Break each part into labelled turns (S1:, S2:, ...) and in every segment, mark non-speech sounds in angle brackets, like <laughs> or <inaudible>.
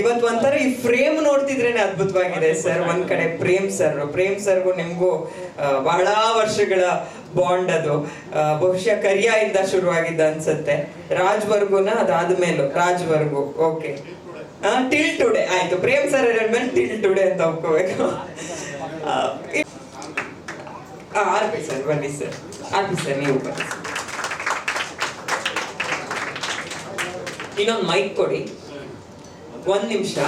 S1: ಇವತ್ತು ಒಂಥರ ಈ ಫ್ರೇಮ್ ನೋಡ್ತಿದ್ರೇನೆ ಅದ್ಭುತವಾಗಿದೆ ಸರ್ ಒಂದ್ ಕಡೆ ಪ್ರೇಮ್ ಸರ್. ಪ್ರೇಮ್ ಸರ್ಗೂ ನಿಮ್ಗೂ ಬಹಳ ವರ್ಷಗಳ ಬಾಂಡ್ ಅದು. ಬಹುಶಃ ಕರಿಯಾಯಿಂದ ಶುರುವಾಗಿದ್ದ ಅನ್ಸುತ್ತೆ. ರಾಜ್ವರ್ಗುನ ರಾಜ್ ರಾಜ್ವರ್ಗು. ಓಕೆ. Till today. ಆಯ್ತು ಪ್ರೇಮ್ ಸರ್ ಮೇಲೆ ಟಿಲ್ ಟುಡೆ ಅಂತ ಒಪ್ಕೋಬೇಕು. ಆರ್ ಪಿ ಸರ್ ಬನ್ನಿ ಸರ್. ಆರ್ ಪಿ ಸರ್ ನೀವು ಬನ್ನಿ ಇನ್ನೊಂದು ಮೈಕ್ ಕೊಡಿ. ಒಂದ್ ನಿಮಿಷ.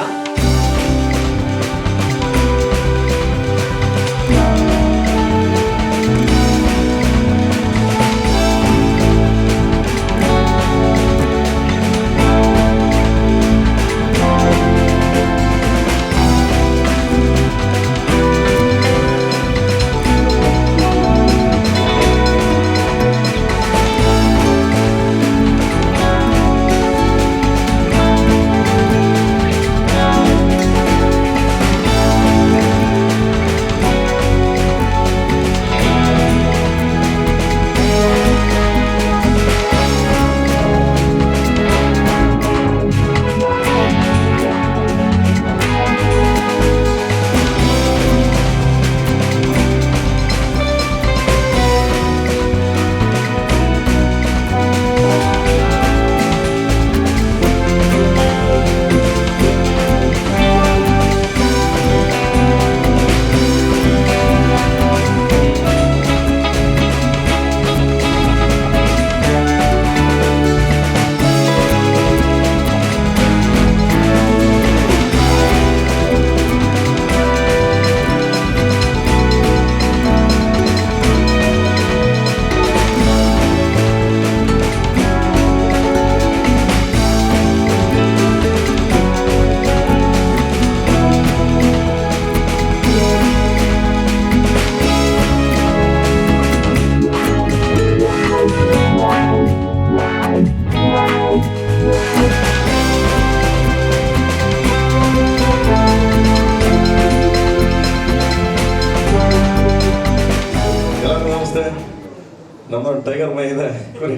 S2: ನಮ್ಮ ಟೈಗರ್ ಮೈ ಇದೆ. ಕುರಿ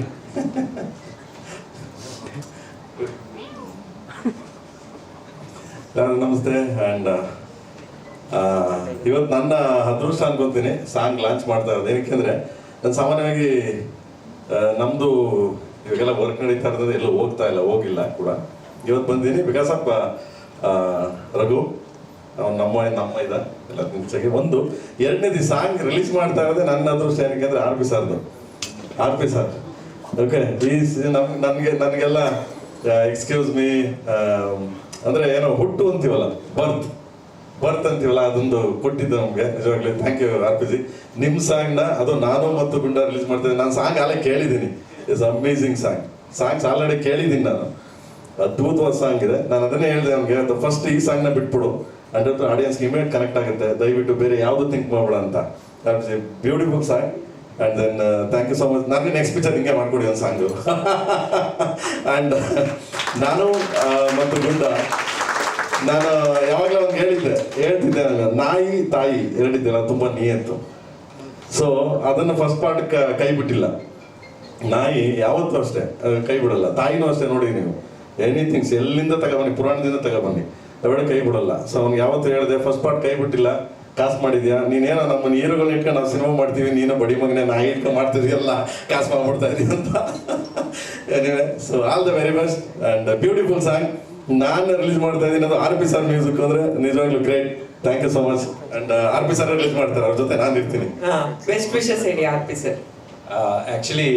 S2: ನಮಸ್ತೆ ಆ್ಯಂಡ್ ಇವತ್ತು ನನ್ನ ಅದೃಷ್ಟ ಅನ್ಕೊಂತೀನಿ. ಸಾಂಗ್ ಲಾಂಚ್ ಮಾಡ್ತಾ ಇರೋದು. ಏನಕ್ಕೆಂದ್ರೆ ನಾನು ಸಾಮಾನ್ಯವಾಗಿ ನಮ್ಮದು ಇವಾಗೆಲ್ಲ ವರ್ಕ್ ನಡೀತಾ ಇರ್ತದೆ ಎಲ್ಲೂ ಹೋಗ್ತಾ ಇಲ್ಲ, ಹೋಗಿಲ್ಲ ಕೂಡ. ಇವತ್ತು ಬಂದೀನಿ ಬಿಕಾಸ್ ಆಫ್ ರಘು. ಅವ್ನು ನಮ್ಮ ನಮ್ಮ ಇದ. ಎಲ್ಲ ಒಂದು ಎರಡನೇದು ಸಾಂಗ್ ರಿಲೀಸ್ ಮಾಡ್ತಾ ಇರೋದೇ ನನ್ನ ಅದೃಷ್ಟ. ಏನಕ್ಕೆ ಅಂದ್ರೆ, ಆರ್ ಬಿ ಸರ್ದು. R P sir. ಓಕೆ ಈ ನಮ್, ನನಗೆ, ನನಗೆಲ್ಲ ಎಕ್ಸ್ಕ್ಯೂಸ್ ಮೀ ಅಂದ್ರೆ ಏನೋ ಹುಟ್ಟು ಅಂತೀವಲ್ಲ ಬರ್ತ್ ಬರ್ತ್ ಅಂತೀವಲ್ಲ, ಅದೊಂದು ಕೊಟ್ಟಿದ್ದು ನಮಗೆ, ನಿಜವಾಗ್ಲಿ. Thank you R P ji. ನಿಮ್ಮ ಸಾಂಗ್ನ ಅದು ನಾನು ಮತ್ತು ಗುಂಡ ರಿಲೀಸ್ ಮಾಡ್ತಿದ್ದೆ ನಾನು ಸಾಂಗ್ ಅಲ್ಲೇ ಕೇಳಿದ್ದೀನಿ. It's amazing song songs already ಕೇಳಿದ್ದೀನಿ ನಾನು. ಅದ್ಭುತವಾದ ಸಾಂಗ್ ಇದೆ. ನಾನು ಅದನ್ನೇ ಹೇಳಿದೆ ಅವ್ನಿಗೆ ಫಸ್ಟ್ ಈ ಸಾಂಗ್ನ ಬಿಟ್ಬಿಡು. ಅಂಡ್ ಆಡಿಯನ್ಸ್ ಇಮಿಡಿಯೇಟ್ ಕನೆಕ್ಟ್ ಆಗುತ್ತೆ. ದಯವಿಟ್ಟು ಬೇರೆ ಯಾವುದು ಥಿಂಕ್ ಮಾಡಬೇಡ ಅಂತ. Beautiful song and then thank you so much ನನಗೆ ನೆಕ್ಸ್ಟ್ ಪಿಕ್ಚರ್ ಹಿಂಗೆ ಮಾಡ್ಕೊಡಿ ಒಂದು ಸಾಂಗು ಆ್ಯಂಡ್ <laughs> ನಾನು ಆ, ಮತ್ತು ಗುಂಡ ನಾನು ಯಾವಾಗಲೂ ಒಂದು ಹೇಳಿದ್ದೆ ಹೇಳ್ತಿದ್ದೆ ನಾನು ನಾಯಿ ತಾಯಿ ಎರಡಿದ್ದೆಲ್ಲ ತುಂಬ ನಿಯತ್ತು ಸೊ ಅದನ್ನು ಫಸ್ಟ್ ಪಾರ್ಟ್ ಕೈ ಬಿಟ್ಟಿಲ್ಲ. ನಾಯಿ ಯಾವತ್ತೂ ಅಷ್ಟೇ ಕೈ ಬಿಡಲ್ಲ. ತಾಯಿನೂ ಅಷ್ಟೇ ನೋಡಿ ನೀವು. ಎನಿಥಿಂಗ್ಸ್ ಎಲ್ಲಿಂದ ತಗೊಬನ್ನಿ ಪುರಾಣದಿಂದ ತಗೊಬನ್ನಿ. ಅವೆರಡು ಕೈ ಬಿಡಲ್ಲ. ಸೊ ಅವ್ನಿಗೆ ಯಾವತ್ತು ಹೇಳಿದೆ ಫಸ್ಟ್ ಪಾರ್ಟ್ ಕೈ ಬಿಟ್ಟಿಲ್ಲ. ಕಾಸು ಮಾಡಿದ್ಯಾ? ನೀನೇನೋ ನಮ್ಮ ಹೀರೋಗಳನ್ನ ಇಟ್ಕೊಂಡು ನಾವು ಸಿನಿಮಾ ಮಾಡ್ತೀವಿ ನೀನು ಬಡಿ ಮಗನೇ ನಾಯಿ ಇಟ್ಕೊಂಡು ಎಲ್ಲ ಕಾಸು ಮಾಡ್ಬಿಡ್ತಾ ಇದೀವಿ ಅಂತ. Anyway so all the very best and beautiful song ನಾನು ರಿಲೀಸ್ ಮಾಡ್ತಾ ಇದ್ದೀನಿ ಅದು ಆರ್ ಪಿ ಸರ್ ಮ್ಯೂಸಿಕ್ ಅಂದ್ರೆ ನಿಜವಾಗ್ಲೂ great thank you so much and R P sir release ಮಾಡ್ತಾರೆ ಅವ್ರ ಜೊತೆ ನಾನು ಇರ್ತೀನಿ.
S1: ಹಾ ಬೆಸ್ಟ್ ವಿಶಸ್ ಹೇಳಿ R P sir
S3: actually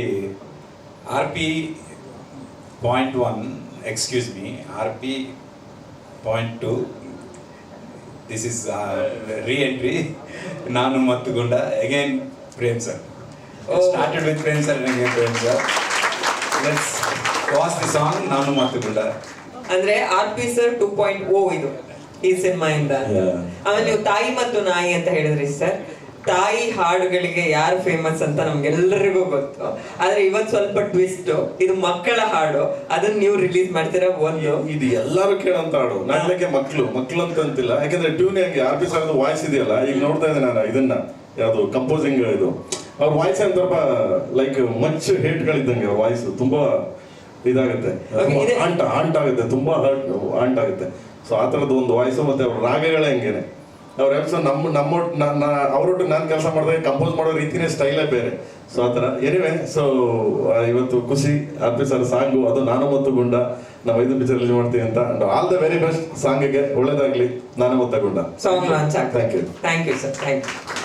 S3: R P point one excuse me R P point two this is re entry ನಾನು ಮತ್ತು Gunda. Again Prem sir. Started with Prem sir again Prem sir let's was the song ನಾನು ಮತ್ತು ಗುಂಡ.
S1: ಅಂದ್ರೆ R P sir two point O ಇದು. ಈ ಸಿನಿಮಾಯಿಂದ
S2: ಇಂದ
S1: ಆಮೇಲೆ ನೀವು ತಾಯಿ ಮತ್ತು ನಾಯಿ ಅಂತ ಹೇಳಿದ್ರಿ ಸರ್ ತಾಯಿ ಹಾಡುಗಳಿಗೆ ಯಾರು ಫೇಮಸ್ ಅಂತ ನಮ್ಗೆಲ್ಲರಿಗೂ ಗೊತ್ತು. ಆದ್ರೆ ಇವತ್ ಸ್ವಲ್ಪ ಟ್ವಿಸ್ಟ್ ಇದು ಮಕ್ಕಳ ಹಾಡು. ಅದನ್ನ ನೀವು ರಿಲೀಸ್ ಮಾಡ್ತೀರಾ ಒಂದು?
S2: ಇದು ಎಲ್ಲರೂ ಕೇಳಂತ ಹಾಡು. ನಡ್ಲಿಕ್ಕೆ ಮಕ್ಕಳು ಮಕ್ಕಳು ಅಂತ ಅಂತಿಲ್ಲ. ಯಾಕಂದ್ರೆ ಟ್ಯೂನ್ ಹೆಂಗೆ ಆರ್ ಪಿ ಸರ್ದು ವಾಯ್ಸ್ ಇದೆಯಲ್ಲ ಈಗ ನೋಡ್ತಾ ಇದ್ದೆ ನಾನು ಇದನ್ನ. ಯಾವುದು ಕಂಪೋಸಿಂಗ್ ಇದು. ಅವ್ರ ವಾಯ್ಸ್ ಅಂತ ಸ್ವಲ್ಪ ಲೈಕ್ ಮಚ್ ಹೇಟ್ಗಳಿದ್ದಂಗೆ ಅವ್ರ ವಾಯ್ಸ್ ತುಂಬಾ ಇದಾಗುತ್ತೆ. ಆಂಟ ಆಂಟ್ ಆಗುತ್ತೆ. ತುಂಬಾ ಹರ್ಟ್ ಆಂಟ್ ಆಗುತ್ತೆ. ಸೊ ಆ ಥರದ್ದು ಒಂದು ವಾಯ್ಸು ಮತ್ತೆ ಅವ್ರ ರಾಗಗಳೇ ಹಂಗೇನೆ. ಅವ್ರ ನಮ್ಮ ನಮ್ಮ ಅವರೊಟ್ಟಿಗೆ ನಾನು ಕೆಲಸ ಮಾಡಿದಾಗ ಕಂಪೋಸ್ ಮಾಡೋ ರೀತಿನೇ ಸ್ಟೈಲೇ ಬೇರೆ. ಸೊ ಆ ಥರ. ಎನಿವೆ ಸೊ ಇವತ್ತು ಖುಷಿ ಅರ್ಪಿ ಸರ್ ಸಾಂಗು ಅದು ನಾನು ಮತ್ತು ಗುಂಡ. ನಾವು ಐದು ಪಿಕ್ಚರ್ ರಿಲೀಸ್ ಮಾಡ್ತೀವಿ ಅಂತ. And all the very best ಸಾಂಗಿಗೆ. ಒಳ್ಳೇದಾಗ್ಲಿ. ನಾನು ಮತ್ತು Gunda.
S1: So
S2: thank you
S1: thank you sir thank you